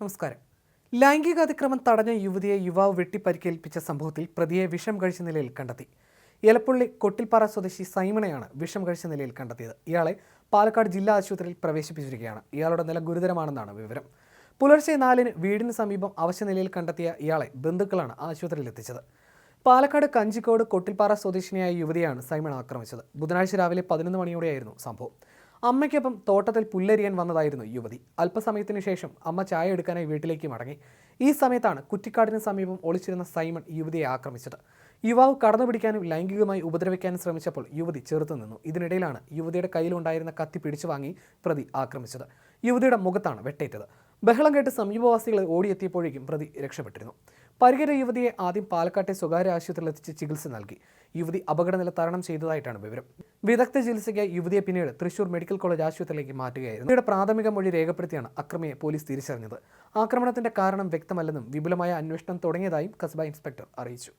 നമസ്കാരം. ലൈംഗിക അതിക്രമം തടഞ്ഞ യുവതിയെ യുവാവ് വെട്ടിപ്പരിക്കേൽപ്പിച്ച സംഭവത്തിൽ പ്രതിയെ വിഷം കഴിച്ച നിലയിൽ കണ്ടെത്തി. എലപ്പുള്ളി കൊട്ടിൽപ്പാറ സ്വദേശി സൈമണയാണ് വിഷം കഴിച്ച നിലയിൽ കണ്ടെത്തിയത്. ഇയാളെ പാലക്കാട് ജില്ലാ ആശുപത്രിയിൽ പ്രവേശിപ്പിച്ചിരിക്കുകയാണ്. ഇയാളുടെ നില ഗുരുതരമാണെന്നാണ് വിവരം. പുലർച്ചെ നാലിന് വീടിന് സമീപം അവശ്യ നിലയിൽ കണ്ടെത്തിയ ഇയാളെ ബന്ധുക്കളാണ് ആശുപത്രിയിൽ എത്തിച്ചത്. പാലക്കാട് കഞ്ചിക്കോട് കൊട്ടിൽപ്പാറ സ്വദേശിനിയായ യുവതിയാണ് സൈമൺ ആക്രമിച്ചത്. ബുധനാഴ്ച രാവിലെ പതിനൊന്ന് മണിയോടെയായിരുന്നു സംഭവം. അമ്മയ്ക്കൊപ്പം തോട്ടത്തിൽ പുല്ലരിയാൻ വന്നതായിരുന്നു യുവതി. അല്പസമയത്തിന് ശേഷം അമ്മ ചായ എടുക്കാനായി വീട്ടിലേക്ക് മടങ്ങി. ഈ സമയത്താണ് കുറ്റിക്കാടിന് സമീപം ഒളിച്ചിരുന്ന സൈമൺ യുവതിയെ ആക്രമിച്ചത്. യുവാവ് കടന്നു പിടിക്കാനും ലൈംഗികമായി ഉപദ്രവിക്കാനും ശ്രമിച്ചപ്പോൾ യുവതി ചെറുത്തു നിന്നു. ഇതിനിടയിലാണ് യുവതിയുടെ കയ്യിലുണ്ടായിരുന്ന കത്തി പിടിച്ചു വാങ്ങി പ്രതി ആക്രമിച്ചത്. യുവതിയുടെ മുഖത്താണ് വെട്ടേറ്റത്. ബഹളം കേട്ട് സമീപവാസികൾ ഓടിയെത്തിയപ്പോഴേക്കും പ്രതി രക്ഷപ്പെട്ടിരുന്നു. പരിഗര യുവതിയെ ആദ്യം പാലക്കാട്ടെ സ്വകാര്യ ആശുപത്രിയിൽ എത്തിച്ച് ചികിത്സ നൽകി. യുവതി അപകടനില തരണം ചെയ്തതായിട്ടാണ് വിവരം. വിദഗ്ധ ചികിത്സയ്ക്ക് യുവതിയെ പിന്നീട് തൃശൂർ മെഡിക്കൽ കോളേജ് ആശുപത്രിയിലേക്ക് മാറ്റുകയായിരുന്നു. ഇവിടെ പ്രാഥമിക മൊഴി രേഖപ്പെടുത്തിയാണ് അക്രമിയെ പോലീസ് തിരിച്ചറിഞ്ഞത്. ആക്രമണത്തിന്റെ കാരണം വ്യക്തമല്ലെന്നും വിപുലമായ അന്വേഷണം തുടങ്ങിയതായും കസ്ബ ഇൻസ്പെക്ടർ അറിയിച്ചു.